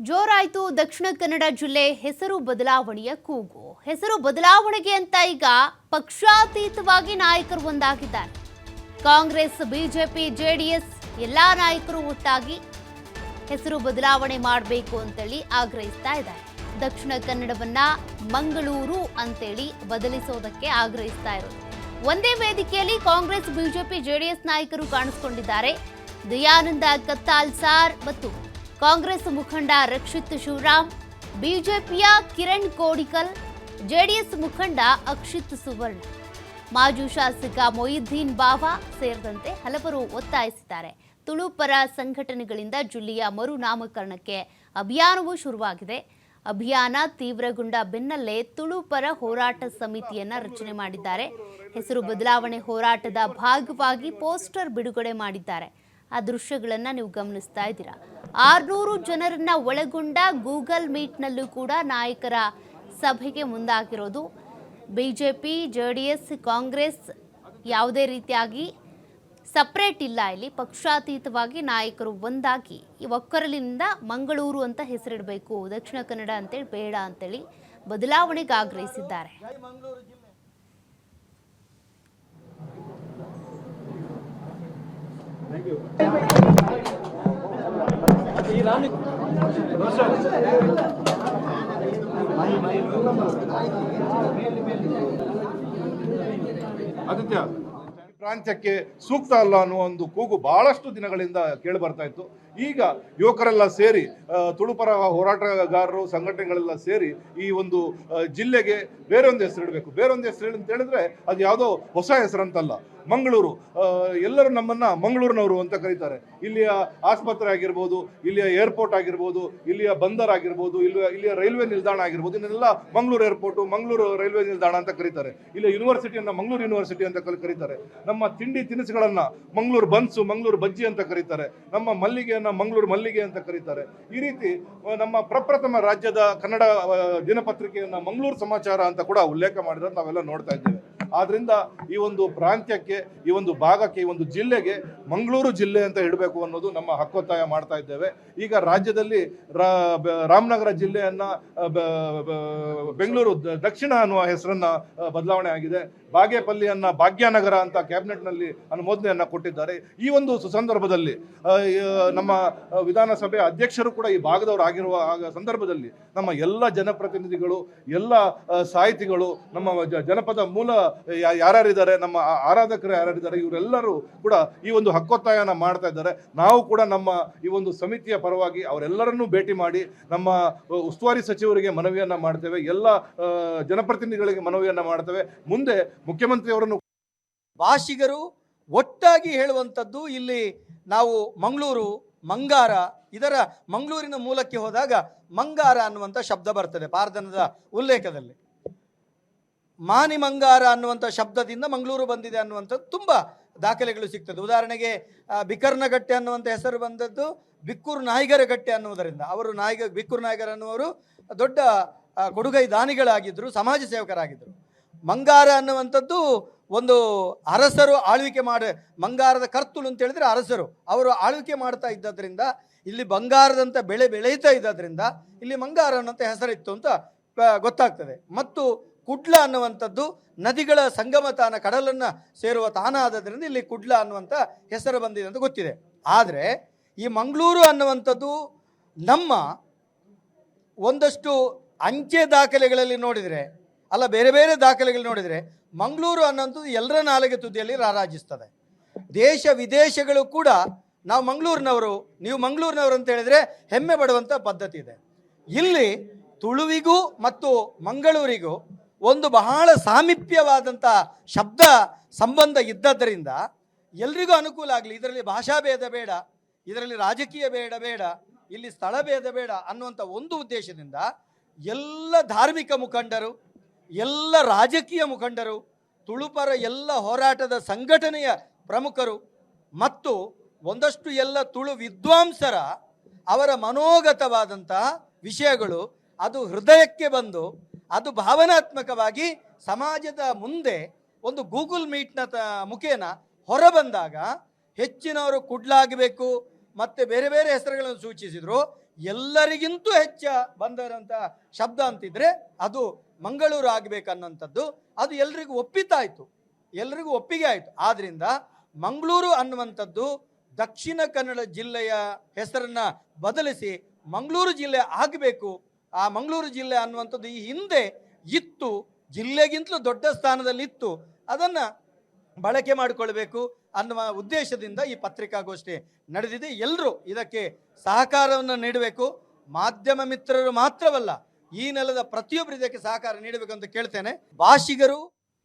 ಜೋರಾಯ್ತು ದಕ್ಷಿಣ ಕನ್ನಡ ಜಿಲ್ಲೆ ಹೆಸರು ಬದಲಾವಣೆಯ ಕೂಗು. ಹೆಸರು ಬದಲಾವಣೆಗೆ ಅಂತ ಈಗ ಪಕ್ಷಾತೀತವಾಗಿ ನಾಯಕರು ಒಂದಾಗಿದ್ದಾರೆ. ಕಾಂಗ್ರೆಸ್, ಬಿಜೆಪಿ, ಜೆಡಿಎಸ್ ಎಲ್ಲಾ ನಾಯಕರು ಒಟ್ಟಾಗಿ ಹೆಸರು ಬದಲಾವಣೆ ಮಾಡಬೇಕು ಅಂತೇಳಿ ಆಗ್ರಹಿಸ್ತಾ ಇದ್ದಾರೆ. ದಕ್ಷಿಣ ಕನ್ನಡವನ್ನ ಮಂಗಳೂರು ಅಂತೇಳಿ ಬದಲಿಸೋದಕ್ಕೆ ಆಗ್ರಹಿಸ್ತಾ ಇರೋದು. ಒಂದೇ ವೇದಿಕೆಯಲ್ಲಿ ಕಾಂಗ್ರೆಸ್, ಬಿಜೆಪಿ, ಜೆಡಿಎಸ್ ನಾಯಕರು ಕಾಣಿಸಿಕೊಂಡಿದ್ದಾರೆ. ದಯಾನಂದ ಕತ್ತಾಲ್ ಸಾರ್ ಮತ್ತು ಕಾಂಗ್ರೆಸ್ ಮುಖಂಡ ರಕ್ಷಿತ್ ಶಿವರಾಮ್, ಬಿಜೆಪಿಯ ಕಿರಣ್ ಕೋಡಿಕಲ್, ಜೆಡಿಎಸ್ ಮುಖಂಡ ಅಕ್ಷಿತ್ ಸುವರ್ಣ, ಮಾಜಿ ಶಾಸಕ ಮೊಯಿದ್ದೀನ್ ಬಾವಾ ಸೇರಿದಂತೆ ಹಲವರು ಒತ್ತಾಯಿಸಿದ್ದಾರೆ. ತುಳು ಪರ ಸಂಘಟನೆಗಳಿಂದ ಜಿಲ್ಲೆಯ ಮರು ನಾಮಕರಣಕ್ಕೆ ಅಭಿಯಾನವೂ ಶುರುವಾಗಿದೆ. ಅಭಿಯಾನ ತೀವ್ರಗೊಂಡ ಬೆನ್ನಲ್ಲೇ ತುಳು ಪರ ಹೋರಾಟ ಸಮಿತಿಯನ್ನ ರಚನೆ ಮಾಡಿದ್ದಾರೆ. ಹೆಸರು ಬದಲಾವಣೆ ಹೋರಾಟದ ಭಾಗವಾಗಿ ಪೋಸ್ಟರ್ ಬಿಡುಗಡೆ ಮಾಡಿದ್ದಾರೆ. ಆ ದೃಶ್ಯಗಳನ್ನು ನೀವು ಗಮನಿಸ್ತಾ ಇದ್ದೀರಾ? ಆರ್ನೂರು ಜನರನ್ನ ಒಳಗೊಂಡ ಗೂಗಲ್ ಮೀಟ್ನಲ್ಲೂ ಕೂಡ ನಾಯಕರ ಸಭೆಗೆ ಮುಂದಾಗಿರೋದು. ಬಿಜೆಪಿ ಎಸ್ ಕಾಂಗ್ರೆಸ್ ಯಾವುದೇ ರೀತಿಯಾಗಿ ಸಪ್ರೇಟ್ ಇಲ್ಲ ಇಲ್ಲಿ. ಪಕ್ಷಾತೀತವಾಗಿ ನಾಯಕರು ಒಂದಾಗಿ. ಈ ಒಕ್ಕರಲಿನಿಂದ ಮಂಗಳೂರು ಅಂತ ಹೆಸರಿಡಬೇಕು. ದಕ್ಷಿಣ ಕನ್ನಡ ಅಂತೇಳಿ, ಬೇಡ ಅಂತೇಳಿ ಬದಲಾವಣೆಗೆ ಆಗ್ರಹಿಸಿದ್ದಾರೆ. ಆದಿತ್ಯ ಪ್ರಾಂತ್ಯಕ್ಕೆ ಸೂಕ್ತ ಅಲ್ಲ ಅನ್ನೋ ಒಂದು ಕೂಗು ಬಹಳಷ್ಟು ದಿನಗಳಿಂದ ಕೇಳಿ ಬರ್ತಾ ಇತ್ತು. ಈಗ ಯುವಕರೆಲ್ಲ ಸೇರಿ ತುಳುಪರ ಹೋರಾಟಗಾರರು, ಸಂಘಟನೆಗಳೆಲ್ಲ ಸೇರಿ ಈ ಒಂದು ಜಿಲ್ಲೆಗೆ ಬೇರೊಂದು ಹೆಸರು ಇಡಬೇಕು. ಬೇರೊಂದು ಹೆಸರು ಅಂತ ಹೇಳಿದ್ರೆ ಅದು ಯಾವುದೋ ಹೊಸ ಹೆಸರಂತಲ್ಲ. ಮಂಗಳೂರು ಎಲ್ಲರೂ ನಮ್ಮನ್ನ ಮಂಗಳೂರಿನವರು ಅಂತ ಕರೀತಾರೆ. ಇಲ್ಲಿಯ ಆಸ್ಪತ್ರೆ ಆಗಿರ್ಬೋದು, ಇಲ್ಲಿಯ ಏರ್ಪೋರ್ಟ್ ಆಗಿರ್ಬೋದು, ಇಲ್ಲಿಯ ಬಂದರ್ ಆಗಿರ್ಬೋದು ಇಲ್ಲಿ ಇಲ್ಲಿಯ ರೈಲ್ವೆ ನಿಲ್ದಾಣ ಆಗಿರ್ಬೋದು, ಇದನ್ನೆಲ್ಲ ಮಂಗಳೂರು ಏರ್ಪೋರ್ಟು, ಮಂಗಳೂರು ರೈಲ್ವೆ ನಿಲ್ದಾಣ ಅಂತ ಕರೀತಾರೆ. ಇಲ್ಲಿ ಯೂನಿವರ್ಸಿಟಿಯನ್ನು ಮಂಗಳೂರು ಯೂನಿವರ್ಸಿಟಿ ಅಂತ ಕರೀತಾರೆ. ನಮ್ಮ ತಿಂಡಿ ತಿನಿಸುಗಳನ್ನು ಮಂಗಳೂರು ಬನ್ಸು, ಮಂಗಳೂರು ಬಜ್ಜಿ ಅಂತ ಕರೀತಾರೆ. ನಮ್ಮ ಮಲ್ಲಿಗೆಯನ್ನ ಮಂಗಳೂರು ಮಲ್ಲಿಗೆ ಅಂತ ಕರೀತಾರೆ. ಈ ರೀತಿ ನಮ್ಮ ಪ್ರಪ್ರಥಮ ರಾಜ್ಯದ ಕನ್ನಡ ದಿನಪತ್ರಿಕೆಯನ್ನು ದಿನಪತ್ರಿಕೆಯನ್ನ ಮಂಗಳೂರು ಸಮಾಚಾರ ಅಂತ ಕೂಡ ಉಲ್ಲೇಖ ಮಾಡಿದ್ರೆ ನಾವೆಲ್ಲ ನೋಡ್ತಾ ಇದ್ದೇವೆ. ಆದ್ದರಿಂದ ಈ ಒಂದು ಪ್ರಾಂತ್ಯಕ್ಕೆ, ಈ ಒಂದು ಭಾಗಕ್ಕೆ, ಈ ಒಂದು ಜಿಲ್ಲೆಗೆ ಮಂಗಳೂರು ಜಿಲ್ಲೆ ಅಂತ ಇಡಬೇಕು ಅನ್ನೋದು ನಮ್ಮ ಹಕ್ಕೊತ್ತಾಯ ಮಾಡ್ತಾ ಇದ್ದೇವೆ. ಈಗ ರಾಜ್ಯದಲ್ಲಿ ರಾಮನಗರ ಜಿಲ್ಲೆಯನ್ನ ಬೆಂಗಳೂರು ದಕ್ಷಿಣ ಅನ್ನುವ ಹೆಸರನ್ನ ಬದಲಾವಣೆ ಆಗಿದೆ. ಬಾಗೇಪಲ್ಲಿಯನ್ನ ಭಾಗ್ಯನಗರ ಅಂತ ಕ್ಯಾಬಿನೆಟ್ನಲ್ಲಿ ಅನುಮೋದನೆಯನ್ನ ಕೊಟ್ಟಿದ್ದಾರೆ. ಈ ಒಂದು ಸಂದರ್ಭದಲ್ಲಿ ನಮ್ಮ ವಿಧಾನಸಭೆ ಅಧ್ಯಕ್ಷರು ಕೂಡ ಈ ಭಾಗದವರು ಆಗಿರುವ ಆಗ ಸಂದರ್ಭದಲ್ಲಿ ನಮ್ಮ ಎಲ್ಲ ಜನಪ್ರತಿನಿಧಿಗಳು, ಎಲ್ಲ ಸಾಹಿತಿಗಳು, ನಮ್ಮ ಜನಪದ ಮೂಲ ಯಾರ್ಯಾರಿದ್ದಾರೆ, ನಮ್ಮ ಆರಾಧಕರು ಯಾರ್ಯಾರಿದ್ದಾರೆ, ಇವರೆಲ್ಲರೂ ಕೂಡ ಈ ಒಂದು ಹಕ್ಕೊತ್ತಾಯನ ಮಾಡ್ತಾ ಇದ್ದಾರೆ. ನಾವು ಕೂಡ ನಮ್ಮ ಈ ಒಂದು ಸಮಿತಿಯ ಪರವಾಗಿ ಅವರೆಲ್ಲರನ್ನೂ ಭೇಟಿ ಮಾಡಿ ನಮ್ಮ ಉಸ್ತುವಾರಿ ಸಚಿವರಿಗೆ ಮನವಿಯನ್ನು ಮಾಡ್ತೇವೆ. ಎಲ್ಲ ಜನಪ್ರತಿನಿಧಿಗಳಿಗೆ ಮನವಿಯನ್ನು ಮಾಡ್ತೇವೆ. ಮುಂದೆ ಮುಖ್ಯಮಂತ್ರಿಯವರನ್ನು ಭಾಷಿಗರು ಒಟ್ಟಾಗಿ ಹೇಳುವಂಥದ್ದು ಇಲ್ಲಿ ನಾವು ಮಂಗಳೂರು, ಮಂಗಾರ, ಇದರ ಮಂಗಳೂರಿನ ಮೂಲಕ್ಕೆ ಹೋದಾಗ ಮಂಗಾರ ಅನ್ನುವಂಥ ಶಬ್ದ ಬರ್ತದೆ ಪಾರ್ದನದ ಉಲ್ಲೇಖದಲ್ಲಿ. ಮಾನಿ ಮಂಗಾರ ಅನ್ನುವಂಥ ಶಬ್ದದಿಂದ ಮಂಗಳೂರು ಬಂದಿದೆ ಅನ್ನುವಂಥದ್ದು ತುಂಬ ದಾಖಲೆಗಳು ಸಿಗ್ತದೆ. ಉದಾಹರಣೆಗೆ ಬಿಕರ್ನಗಟ್ಟೆ ಅನ್ನುವಂಥ ಹೆಸರು ಬಂದದ್ದು ಬಿಕ್ಕೂರು ನಾಯಿಗರ ಗಟ್ಟೆ ಅನ್ನುವುದರಿಂದ. ಅವರು ನಾಯಿಗ, ಬಿಕ್ಕೂರು ನಾಯಿಗರ್ ಅನ್ನುವರು ದೊಡ್ಡ ಕೊಡುಗೈ ದಾನಿಗಳಾಗಿದ್ದರು ಸಮಾಜ ಸೇವಕರಾಗಿದ್ದರು ಮಂಗಾರ ಅನ್ನುವಂಥದ್ದು ಒಂದು ಅರಸರು ಆಳ್ವಿಕೆ ಮಾಡ, ಮಂಗಾರದ ಕರ್ತುಲು ಅಂತ ಹೇಳಿದ್ರೆ ಅರಸರು. ಅವರು ಆಳ್ವಿಕೆ ಮಾಡ್ತಾ ಇದ್ದದ್ರಿಂದ, ಇಲ್ಲಿ ಬಂಗಾರದಂಥ ಬೆಳೆ ಬೆಳೆಯುತ್ತಾ ಇದ್ದದ್ರಿಂದ, ಇಲ್ಲಿ ಮಂಗಾರ ಅನ್ನುವಂಥ ಹೆಸರಿತ್ತು ಅಂತ ಗೊತ್ತಾಗ್ತದೆ. ಮತ್ತು ಕುಡ್ಲ ಅನ್ನುವಂಥದ್ದು ನದಿಗಳ ಸಂಗಮ ತಾನ ಕಡಲನ್ನು ಸೇರುವ ತಾನ ಆದ್ದರಿಂದ ಇಲ್ಲಿ ಕುಡ್ಲ ಅನ್ನುವಂಥ ಹೆಸರು ಬಂದಿದೆ ಅಂತ ಗೊತ್ತಿದೆ. ಆದರೆ ಈ ಮಂಗಳೂರು ಅನ್ನುವಂಥದ್ದು ನಮ್ಮ ಒಂದಷ್ಟು ಅಂಚೆ ದಾಖಲೆಗಳಲ್ಲಿ ನೋಡಿದರೆ, ಅಲ್ಲ ಬೇರೆ ಬೇರೆ ದಾಖಲೆಗಳು ನೋಡಿದರೆ ಮಂಗಳೂರು ಅನ್ನೋಂಥದ್ದು ಎಲ್ಲರ ನಾಲಿಗೆ ತುದಿಯಲ್ಲಿ ರಾರಾಜಿಸ್ತದೆ. ದೇಶ ವಿದೇಶಗಳು ಕೂಡ ನಾವು ಮಂಗಳೂರಿನವರು, ನೀವು ಮಂಗಳೂರಿನವರು ಅಂತ ಹೇಳಿದರೆ ಹೆಮ್ಮೆ ಪಡುವಂಥ ಪದ್ಧತಿ ಇದೆ. ಇಲ್ಲಿ ತುಳುವಿಗೂ ಮತ್ತು ಮಂಗಳೂರಿಗೂ ಒಂದು ಬಹಳ ಸಾಮೀಪ್ಯವಾದಂಥ ಶಬ್ದ ಸಂಬಂಧ ಇದ್ದದ್ದರಿಂದ ಎಲ್ರಿಗೂ ಅನುಕೂಲ ಆಗಲಿ. ಇದರಲ್ಲಿ ಭಾಷಾ ಭೇದ ಬೇಡ, ಇದರಲ್ಲಿ ರಾಜಕೀಯ ಬೇಡ ಬೇಡ, ಇಲ್ಲಿ ಸ್ಥಳ ಭೇದ ಬೇಡ ಅನ್ನುವಂಥ ಒಂದು ಉದ್ದೇಶದಿಂದ ಎಲ್ಲ ಧಾರ್ಮಿಕ ಮುಖಂಡರು, ಎಲ್ಲ ರಾಜಕೀಯ ಮುಖಂಡರು, ತುಳುಪರ ಎಲ್ಲ ಹೋರಾಟದ ಸಂಘಟನೆಯ ಪ್ರಮುಖರು ಮತ್ತು ಒಂದಷ್ಟು ಎಲ್ಲ ತುಳು ವಿದ್ವಾಂಸರ ಅವರ ಮನೋಗತವಾದಂತಹ ವಿಷಯಗಳು ಅದು ಹೃದಯಕ್ಕೆ ಬಂದು ಅದು ಭಾವನಾತ್ಮಕವಾಗಿ ಸಮಾಜದ ಮುಂದೆ ಒಂದು ಗೂಗಲ್ ಮೀಟ್ನ ತ ಮುಖೇನ ಹೊರಬಂದಾಗ ಹೆಚ್ಚಿನವರು ಕುಡ್ಲಾಗಬೇಕು ಮತ್ತೆ ಬೇರೆ ಬೇರೆ ಹೆಸರುಗಳನ್ನು ಸೂಚಿಸಿದರು. ಎಲ್ಲರಿಗಿಂತೂ ಹೆಚ್ಚ ಬಂದರಂತ ಶಬ್ದ ಅಂತಿದ್ರೆ ಅದು ಮಂಗಳೂರು ಆಗ್ಬೇಕನ್ನೋಂಥದ್ದು ಅದು ಎಲ್ರಿಗೂ ಒಪ್ಪಿತಾಯಿತು ಎಲ್ರಿಗೂ ಒಪ್ಪಿಗೆ ಆಯಿತು. ಆದ್ದರಿಂದ ಮಂಗಳೂರು ಅನ್ನುವಂಥದ್ದು ದಕ್ಷಿಣ ಕನ್ನಡ ಜಿಲ್ಲೆಯ ಹೆಸರನ್ನ ಬದಲಿಸಿ ಮಂಗಳೂರು ಜಿಲ್ಲೆ ಆಗಬೇಕು ಆ ಮಂಗಳೂರು ಜಿಲ್ಲೆ ಅನ್ನುವಂಥದ್ದು ಈ ಹಿಂದೆ ಇತ್ತು, ಜಿಲ್ಲೆಗಿಂತಲೂ ದೊಡ್ಡ ಸ್ಥಾನದಲ್ಲಿತ್ತು. ಅದನ್ನು ಬಳಕೆ ಮಾಡಿಕೊಳ್ಬೇಕು ಅನ್ನುವ ಉದ್ದೇಶದಿಂದ ಈ ಪತ್ರಿಕಾಗೋಷ್ಠಿ ನಡೆದಿದೆ. ಎಲ್ಲರೂ ಇದಕ್ಕೆ ಸಹಕಾರವನ್ನು ನೀಡಬೇಕು. ಮಾಧ್ಯಮ ಮಿತ್ರರು ಮಾತ್ರವಲ್ಲ, ಈ ನೆಲದ ಪ್ರತಿಯೊಬ್ಬರು ಇದಕ್ಕೆ ಸಹಕಾರ ನೀಡಬೇಕು ಅಂತ ಕೇಳ್ತೇನೆ. ಭಾಷಿಗರು